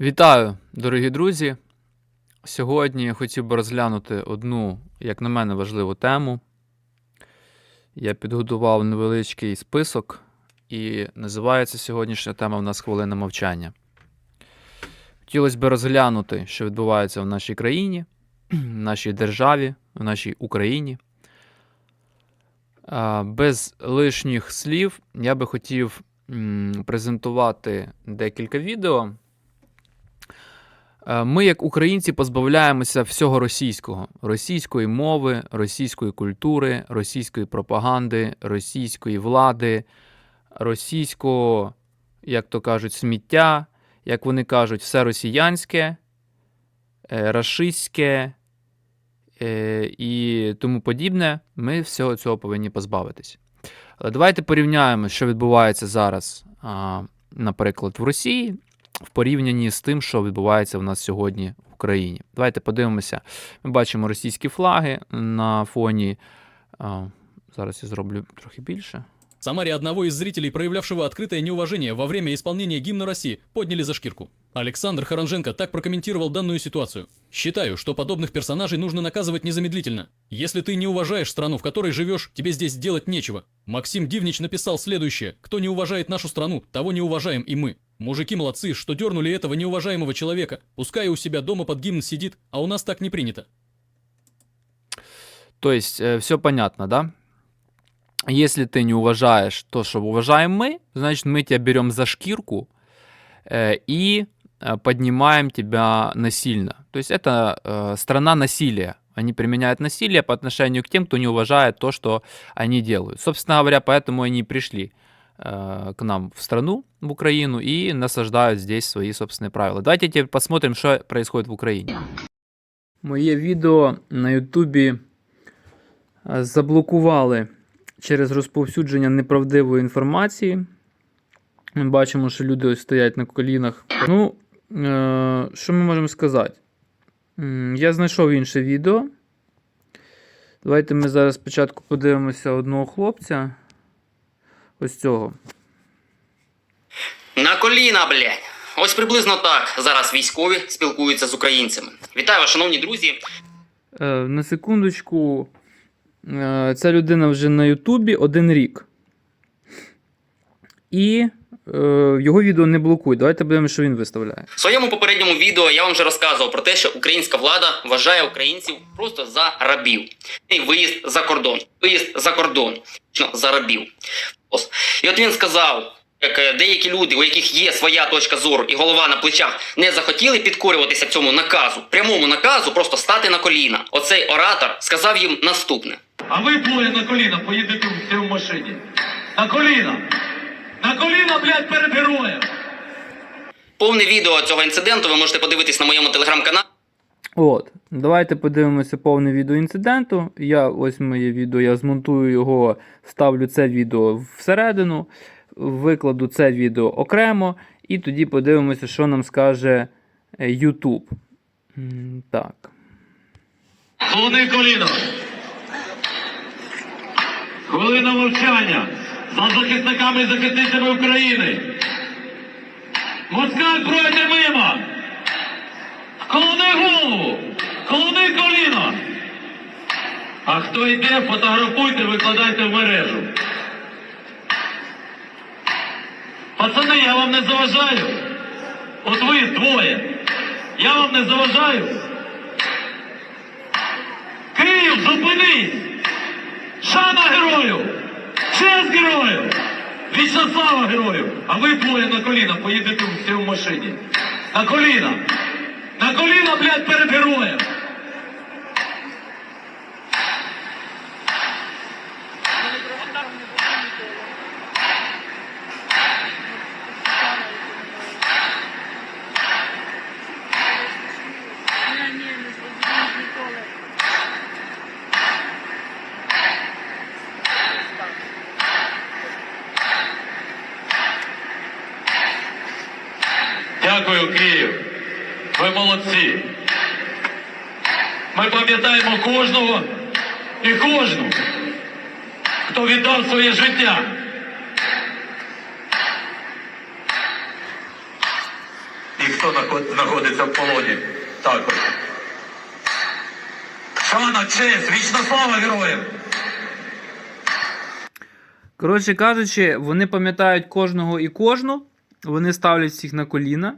Вітаю, дорогі друзі! Сьогодні я хотів би розглянути одну, як на мене, важливу тему. Я підготував невеличкий список, і називається сьогоднішня тема в нас хвилина мовчання. Хотілося б розглянути, що відбувається в нашій країні, в нашій державі, в нашій Україні. Без лишніх слів я би хотів презентувати декілька відео. Е, Ми, як українці, позбавляємося всього російського: російської мови, російської культури, російської пропаганди, російської влади, російського, як то кажуть, сміття, як вони кажуть, все росіянське, е, рашистське е, і тому подібне. Ми всього цього повинні позбавитись. Але давайте порівняємо, що відбувається зараз, наприклад, в Росії в порівнянні з тим, що відбувається в нас сьогодні в Україні. Давайте подивимося. Ми бачимо російські флаги на фоні. а, Зараз я зроблю трохи більше. В Самаре одного из зрителей, проявлявшего открытое неуважение во время исполнения гимна России, подняли за шкирку. Александр Харанженко так прокомментировал данную ситуацию. «Считаю, что подобных персонажей нужно наказывать незамедлительно. Если ты не уважаешь страну, в которой живешь, тебе здесь делать нечего». Максим Дивнич написал следующее. «Кто не уважает нашу страну, того не уважаем и мы». Мужики молодцы, что дернули этого неуважаемого человека. Пускай у себя дома под гимн сидит, а у нас так не принято. То есть, все понятно, да? Если ты не уважаешь то, что уважаем мы, значит, мы тебя берем за шкирку э, и э, поднимаем тебя насильно. То есть, это э, страна насилия. Они применяют насилие по отношению к тем, кто не уважает то, что они делают. Собственно говоря, поэтому они и пришли э, к нам в страну, в Украину, и насаждают здесь свои собственные правила. Давайте теперь посмотрим, что происходит в Украине. Моє відео на Ютубі е, заблокували через розповсюдження неправдивої інформації. Ми бачимо, що люди ось стоять на колінах. Ну, е, що ми можемо сказати? Я знайшов інше відео. Давайте ми зараз спочатку подивимося одного хлопця. Ось цього. На коліна, блядь. Ось приблизно так зараз військові спілкуються з українцями. Вітаю вас, шановні друзі. Е, на секундочку. Е, ця людина вже на Ютубі один рік. І е, його відео не блокують. Давайте подивимося, що він виставляє. В своєму попередньому відео я вам вже розказував про те, що українська влада вважає українців просто за рабів. І виїзд за кордон. Виїзд за кордон. За рабів. І от він сказав. Як е, деякі люди, у яких є своя точка зору і голова на плечах, не захотіли підкорюватися цьому наказу, прямому наказу, просто стати на коліна. Оцей оратор сказав їм наступне: А ви двоє на коліна поїдете в машині. На коліна! На коліна, блядь, перед героєм! повне відео цього інциденту ви можете подивитись на моєму телеграм-каналі. От, давайте подивимося повне відео інциденту. Я ось моє відео, я змонтую його, вставлю це відео всередину, викладу це відео окремо, і тоді подивимося, що нам скаже е, YouTube. Так. Склони коліно! Хвилина мовчання за захисниками і захисницями України! Москаль пройде мимо! Клони голову! Клони коліно! А хто йде, фотографуйте, викладайте в мережу. Пацани, я вам не заважаю. От ви двоє. Я вам не заважаю. Київ, зупинись! Шана герою! Честь герою! Вічна слава герою! А ви двоє на коліна поїдете в машині. На коліна! На коліна, блядь, перед героєм! Дякую, Київ. Ви молодці. Ми пам'ятаємо кожного і кожну, хто віддав своє життя. і хто знаходиться в полоні. Також. Шана, честь, вічна слава героям! Коротше кажучи, вони пам'ятають кожного і кожну, вони ставлять всіх на коліна.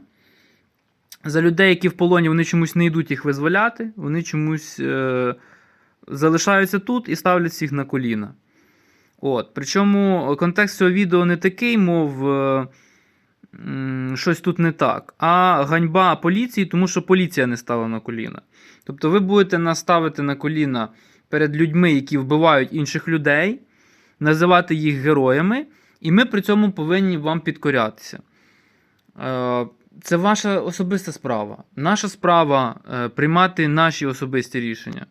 За людей, які в полоні, вони чомусь не йдуть їх визволяти, вони чомусь е- залишаються тут і ставлять всіх на коліна. От. Причому контекст цього відео не такий, мов е- щось тут не так, а ганьба поліції, тому що поліція не стала на коліна. Тобто ви будете нас ставити на коліна перед людьми, які вбивають інших людей називати їх героями, і ми при цьому повинні вам підкорятися. Е, Це ваша особиста справа. Наша справа е, приймати наші особисті рішення.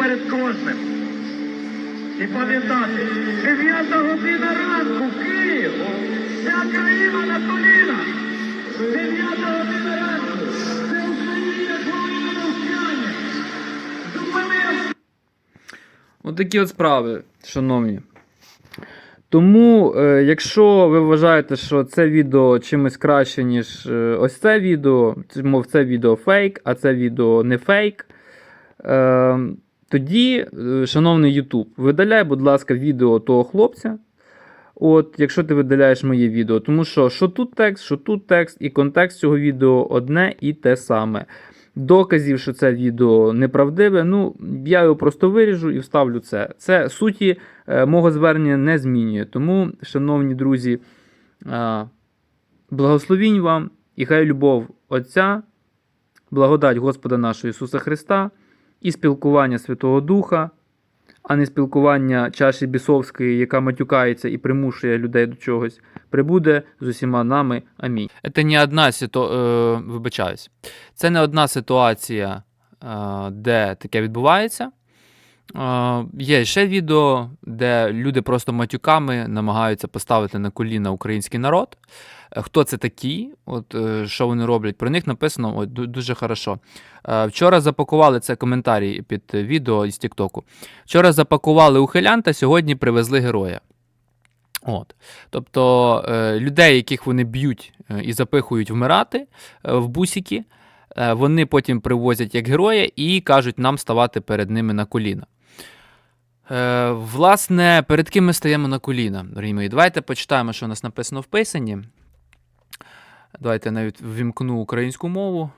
Перед кожним. І пам'ятати, 9 година ранку Київ, вся країна на колінах. 9 година ранку. Це Україна хвилина мовчання. Зупини От такі от справи, шановні. Тому, е, якщо ви вважаєте, що це відео чимось краще, ніж е, ось це відео, мов це відео фейк, а це відео не фейк, е, тоді, е, шановний YouTube, видаляй, будь ласка, відео того хлопця. От, якщо ти видаляєш моє відео, тому що що тут текст, що тут текст, і контекст цього відео одне і те саме. Доказів, що це відео неправдиве, ну я його просто виріжу і вставлю це. Це суті е, мого звернення не змінює. Тому, шановні друзі, е, благословінь вам і хай любов Отця, благодать Господа нашого Ісуса Христа і спілкування Святого Духа, а не спілкування чаші бісовської, яка матюкається і примушує людей до чогось, прибуде з усіма нами. Амінь. Це не одна ситуація, вибачаюсь. Це не одна ситуація, е, де таке відбувається. Е, Є ще відео, де люди просто матюками намагаються поставити на коліна український народ. Е, Хто це такі? От е, що вони роблять? Про них написано от, дуже хорошо. Е, Вчора запакували це коментарі під відео із Тіктоку. Вчора запакували ухилянта, сьогодні привезли героя. От. Тобто людей, яких вони б'ють і запихують вмирати в бусики, е, вони потім привозять як героя і кажуть нам ставати перед ними на коліна. Власне, перед ким ми стаємо на коліна, дорогі мої? Давайте почитаємо, що у нас написано в писанні. Давайте я навіть ввімкну українську мову.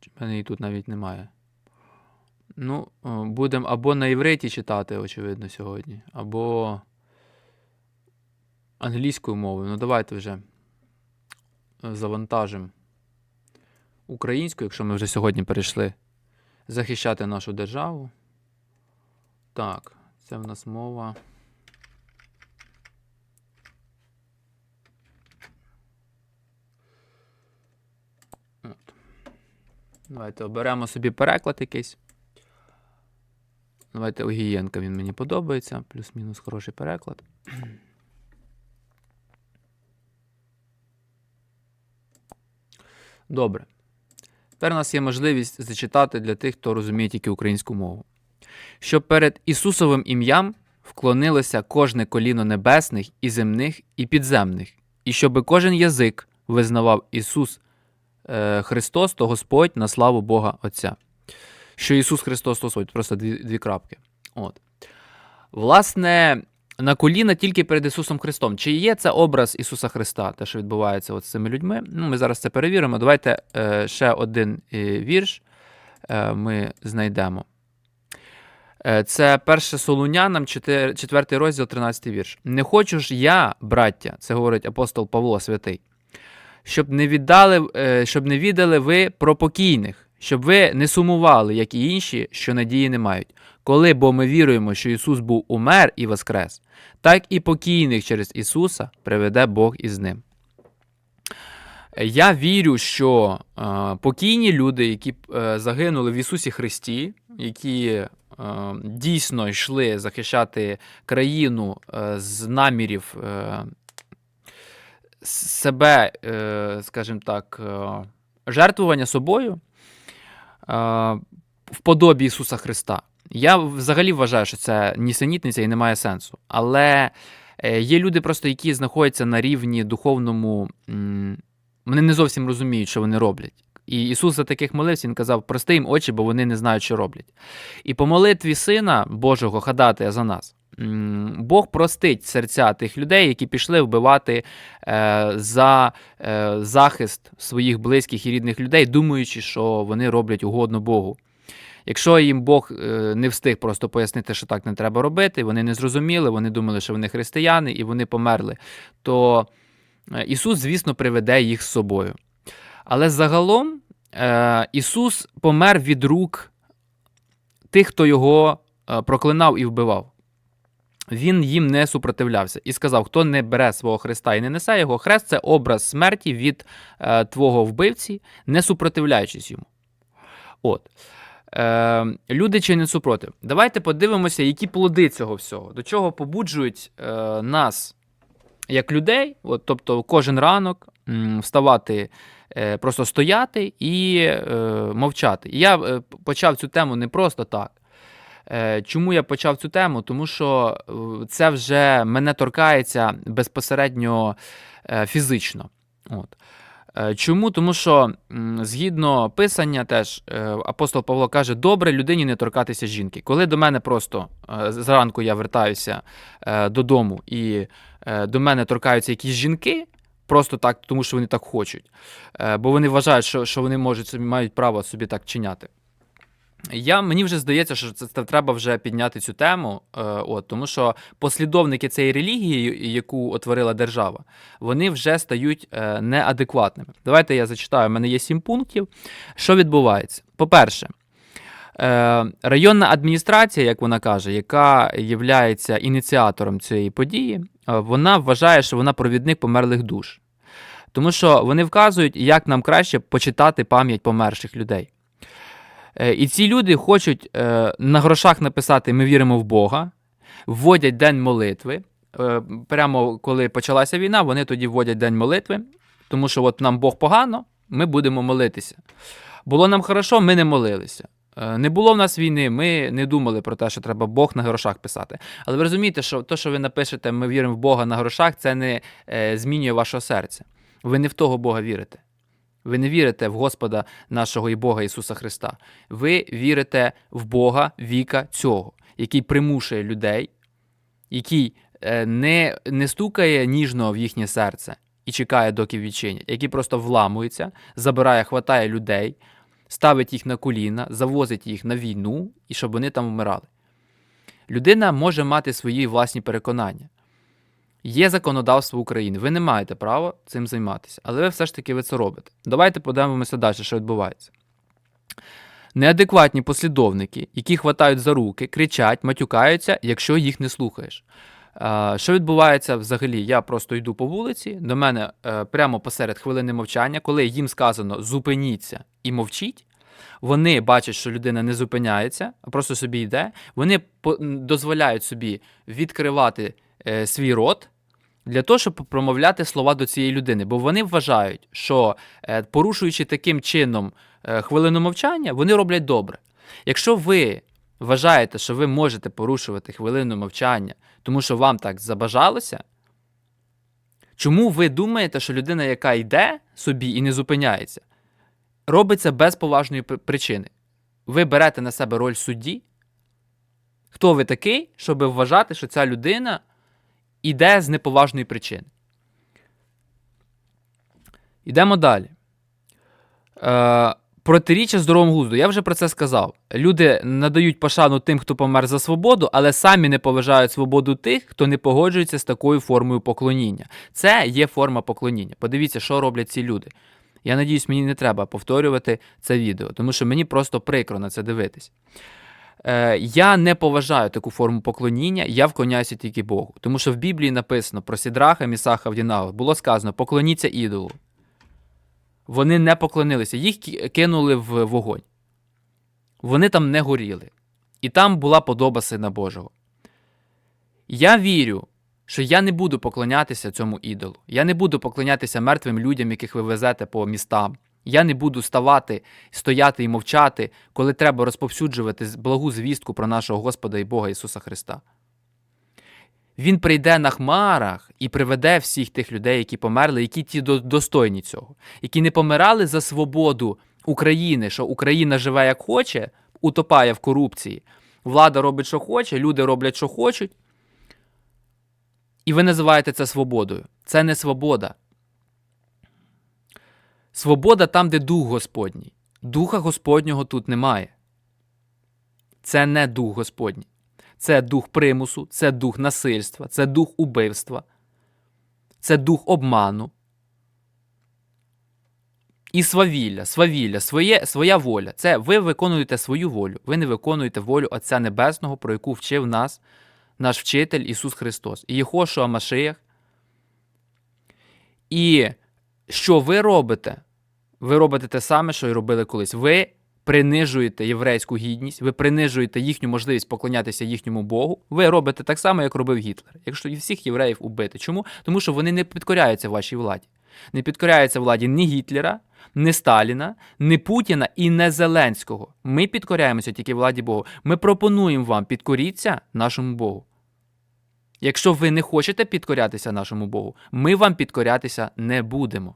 Чи мене її тут навіть немає. Ну, будемо або на івриті читати, очевидно, сьогодні, або англійською мовою. Ну, давайте вже е, завантажимо українську, якщо ми вже сьогодні перейшли захищати нашу державу. Так, це в нас мова. Давайте оберемо собі переклад якийсь. Давайте Огієнка, він мені подобається. Плюс-мінус хороший переклад. Добре. Тепер у нас є можливість зачитати для тих, хто розуміє тільки українську мову. Щоб перед Ісусовим ім'ям вклонилося кожне коліно небесних і земних і підземних, і щоб кожен язик визнавав Ісус Христос, то Господь на славу Бога Отця. Що Ісус Христос то Господь, просто дві, дві крапки. От. Власне, на коліна тільки перед Ісусом Христом. Чи є це образ Ісуса Христа, те, що відбувається от з цими людьми? Ну, ми зараз це перевіримо. Давайте е, ще один е, вірш е, ми знайдемо. Е, Це перше Солунянам, 4 розділ, 13 вірш. Не хочу ж я, браття, це говорить апостол Павло Святий, щоб не віддали, е, щоб не віддали ви про покійних, щоб ви не сумували, як і інші, що надії не мають. Коли бо ми віруємо, що Ісус був умер і воскрес, так і покійних через Ісуса приведе Бог із ним. Я вірю, що е, покійні люди, які е, загинули в Ісусі Христі, які дійсно йшли захищати країну з намірів себе, е, скажімо так, е, жертвування собою е, в подобі Ісуса Христа. Я взагалі вважаю, що це нісенітниця і не має сенсу. Але є люди, просто, які знаходяться на рівні духовному. Вони не зовсім розуміють, що вони роблять. І Ісус за таких молився, Він казав, прости їм очі, бо вони не знають, що роблять. І по молитві Сина Божого ходатая за нас. Бог простить серця тих людей, які пішли вбивати е, за е, захист своїх близьких і рідних людей, думаючи, що вони роблять угодно Богу. Якщо їм Бог е, не встиг просто пояснити, що так не треба робити, вони не зрозуміли, вони думали, що вони християни і вони померли, то е, Ісус, звісно, приведе їх з собою. Але загалом е, Ісус помер від рук тих, хто його проклинав і вбивав. Він їм не супротивлявся і сказав: хто не бере свого хреста і не несе його, хрест це образ смерті від е, твого вбивці, не супротивляючись йому. От. Е, люди чи не супротив. Давайте подивимося, які плоди цього всього, до чого побуджують е, нас як людей, от, тобто кожен ранок м, вставати, е, просто стояти і е, мовчати. І я е, почав цю тему не просто так. Е, Чому я почав цю тему? Тому що е, це вже мене торкається безпосередньо е, фізично. От. Чому? Тому що згідно писання, теж апостол Павло каже: добре людині не торкатися жінки. Коли до мене просто зранку я вертаюся додому і до мене торкаються якісь жінки, просто так, тому що вони так хочуть, бо вони вважають, що, що вони можуть мають право собі так чиняти. Я, мені вже здається, що це, треба вже підняти цю тему, е, от, тому що послідовники цієї релігії, яку отворила держава, вони вже стають е, неадекватними. Давайте я зачитаю. У мене є сім пунктів. Що відбувається? По-перше, е, районна адміністрація, як вона каже, яка є ініціатором цієї події, е, вона вважає, що вона провідник померлих душ. Тому що вони вказують, як нам краще почитати пам'ять померших людей. Е, І ці люди хочуть е, на грошах написати Ми віримо в Бога, вводять день молитви. Е, Прямо коли почалася війна, вони тоді вводять день молитви, тому що от нам Бог погано, ми будемо молитися. Було нам хорошо, ми не молилися. Не було в нас війни, ми не думали про те, що треба Бог на грошах писати. Але ви розумієте, що те, що ви напишете Ми віримо в Бога на грошах, це не змінює вашого серця. Ви не в того Бога вірите. Ви не вірите в Господа нашого і Бога Ісуса Христа. Ви вірите в Бога віка цього, який примушує людей, який е, не, не стукає ніжно в їхнє серце і чекає, доки відчинять, який просто вламується, забирає, хватає людей, ставить їх на коліна, завозить їх на війну і щоб вони там вмирали. Людина може мати свої власні переконання. Є законодавство України. Ви не маєте права цим займатися, але ви все ж таки ви це робите. Давайте подивимося далі, що відбувається. Неадекватні послідовники, які хватають за руки, кричать, матюкаються, якщо їх не слухаєш. Що відбувається взагалі? Я просто йду по вулиці, до мене е, прямо посеред хвилини мовчання, коли їм сказано зупиніться і мовчіть, вони бачать, що людина не зупиняється, а просто собі йде. Вони дозволяють собі відкривати е, свій рот для того, щоб промовляти слова до цієї людини. Бо вони вважають, що е, порушуючи таким чином е, хвилину мовчання, вони роблять добре. Якщо ви вважаєте, що ви можете порушувати хвилину мовчання, тому що вам так забажалося, чому ви думаєте, що людина, яка йде собі і не зупиняється, робить це без поважної причини? Ви берете на себе роль судді? Хто ви такий, щоб вважати, що ця людина іде з неповажної причини? Йдемо далі. Е, протиріччя здоровому глузду. Я вже про це сказав. Люди надають пошану тим, хто помер за свободу, але самі не поважають свободу тих, хто не погоджується з такою формою поклоніння. Це є форма поклоніння. Подивіться, що роблять ці люди. Я надіюсь, мені не треба повторювати це відео, тому що мені просто прикро на це дивитись. Е, я не поважаю таку форму поклоніння, я вклоняюся тільки Богу. Тому що в Біблії написано про Сідраха, Місаха, Авдінава. Було сказано: поклоніться ідолу. Вони не поклонилися, їх кинули в вогонь. Вони там не горіли. І там була подоба Сина Божого. Я вірю, що я не буду поклонятися цьому ідолу. Я не буду поклонятися мертвим людям, яких ви везете по містам. Я не буду ставати, стояти і мовчати, коли треба розповсюджувати благу звістку про нашого Господа і Бога Ісуса Христа. Він прийде на хмарах і приведе всіх тих людей, які померли, які ті достойні цього, які не помирали за свободу України, що Україна живе як хоче, утопає в корупції, влада робить, що хоче, люди роблять, що хочуть. І ви називаєте це свободою. Це не свобода. Свобода там, де дух Господній. Духа Господнього тут немає. Це не дух Господній. Це дух примусу, це дух насильства, це дух убивства, це дух обману. І свавілля, свавілля, своє, своя воля. Це ви виконуєте свою волю. Ви не виконуєте волю Отця Небесного, про яку вчив нас наш вчитель Ісус Христос. І Єхошуа Машиях. І що ви робите? Ви робите те саме, що й робили колись. Ви принижуєте єврейську гідність, ви принижуєте їхню можливість поклонятися їхньому Богу. Ви робите так само, як робив Гітлер. Якщо і всіх євреїв убити. Чому? Тому що вони не підкоряються вашій владі. Не підкоряються владі ні Гітлера, ні Сталіна, ні Путіна і не Зеленського. Ми підкоряємося тільки владі Богу. Ми пропонуємо вам підкоріться нашому Богу. Якщо ви не хочете підкорятися нашому Богу, ми вам підкорятися не будемо.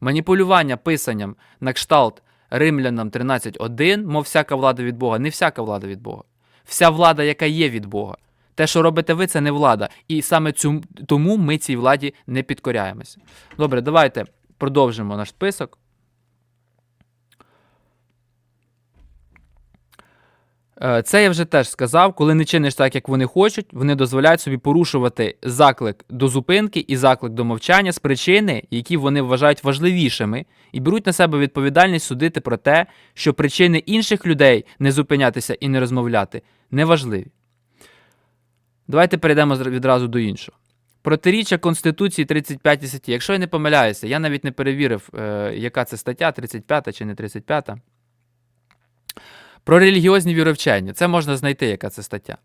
Маніпулювання писанням на кшталт Римлянам 13.1, мов всяка влада від Бога, не всяка влада від Бога. Вся влада, яка є від Бога. Те, що робите ви, це не влада. І саме цю, тому ми цій владі не підкоряємося. Добре, давайте продовжимо наш список. Це я вже теж сказав, коли не чиниш так, як вони хочуть, вони дозволяють собі порушувати заклик до зупинки і заклик до мовчання з причини, які вони вважають важливішими, і беруть на себе відповідальність судити про те, що причини інших людей не зупинятися і не розмовляти неважливі. Давайте перейдемо відразу до іншого. Протиріччя Конституції 35 статті. Якщо я не помиляюся, я навіть не перевірив, е, яка це стаття, 35 чи не 35. Про релігіозні віровчення. Це можна знайти, яка це стаття.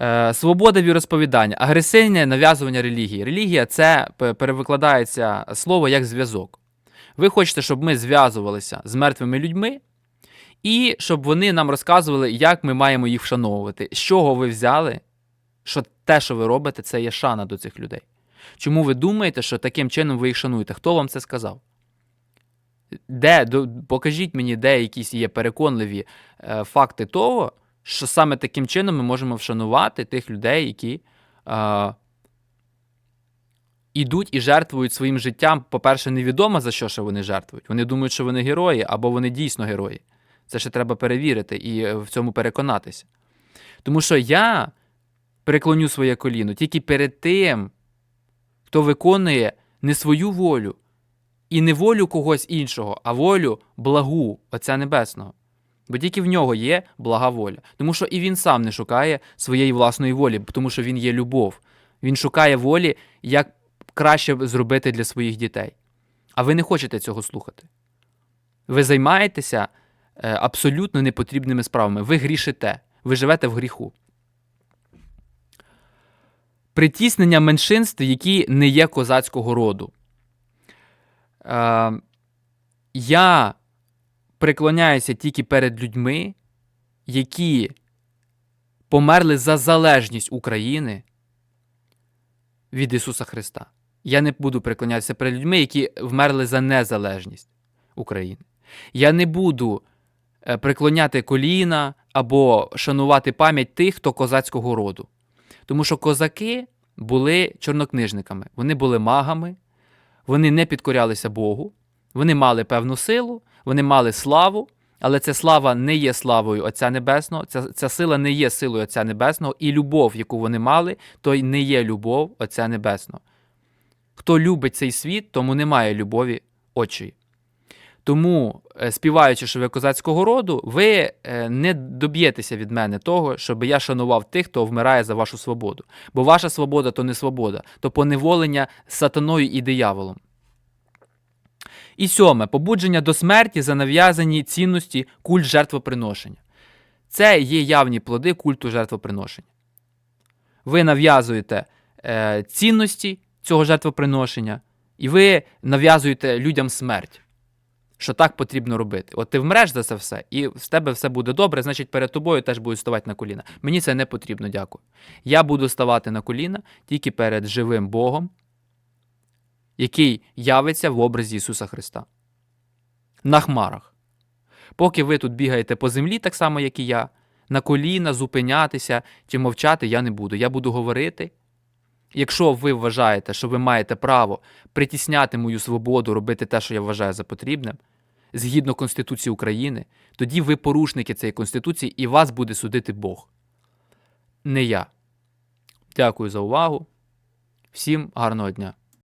Е, свобода віросповідання, агресивне нав'язування релігії. Релігія це пе- перевикладається слово як зв'язок. Ви хочете, щоб ми зв'язувалися з мертвими людьми, і щоб вони нам розказували, як ми маємо їх вшановувати. З чого ви взяли, що те, що ви робите, це є шана до цих людей. Чому ви думаєте, що таким чином ви їх шануєте? Хто вам це сказав? Де, покажіть мені, де якісь є переконливі е, факти того, що саме таким чином ми можемо вшанувати тих людей, які е, ідуть і жертвують своїм життям. По-перше, невідомо за що що вони жертвують. Вони думають, що вони герої, або вони дійсно герої. Це ще треба перевірити і е, в цьому переконатися. Тому що я преклоню своє коліно тільки перед тим, хто виконує не свою волю і не волю когось іншого, а волю благу Отця Небесного. Бо тільки в нього є блага воля. Тому що і він сам не шукає своєї власної волі, тому що він є любов. Він шукає волі, як краще зробити для своїх дітей. А ви не хочете цього слухати. Ви займаєтеся е, абсолютно непотрібними справами. Ви грішите, ви живете в гріху. Притіснення меншинств, які не є козацького роду. Е, я преклоняюся тільки перед людьми, які померли за залежність України від Ісуса Христа. Я не буду преклонятися перед людьми, які вмерли за незалежність України. Я не буду е, преклоняти коліна або шанувати пам'ять тих, хто козацького роду. Тому що козаки були чорнокнижниками, вони були магами, вони не підкорялися Богу, вони мали певну силу, вони мали славу, але ця слава не є славою Отця Небесного, ця, ця сила не є силою Отця Небесного, і любов, яку вони мали, то й не є любов Отця Небесного. Хто любить цей світ, тому немає любові очої. Тому, е, співаючи, що ви козацького роду, ви е, не доб'єтеся від мене того, щоб я шанував тих, хто вмирає за вашу свободу. Бо ваша свобода то не свобода, то поневолення сатаною і дияволом. І сьоме побудження до смерті за нав'язані цінності культ жертвоприношення. Це є явні плоди культу жертвоприношення. Ви нав'язуєте е, цінності цього жертвоприношення, і ви нав'язуєте людям смерть. Що так потрібно робити. От ти вмреш за це все, і в тебе все буде добре, значить перед тобою теж будуть ставати на коліна. Мені це не потрібно, дякую. Я буду ставати на коліна тільки перед живим Богом, який явиться в образі Ісуса Христа. На хмарах. Поки ви тут бігаєте по землі, так само, як і я, на коліна, зупинятися чи мовчати я не буду. Я буду говорити. Якщо ви вважаєте, що ви маєте право притісняти мою свободу, робити те, що я вважаю за потрібним, згідно Конституції України, тоді ви порушники цієї Конституції і вас буде судити Бог. Не я. Дякую за увагу. Всім гарного дня.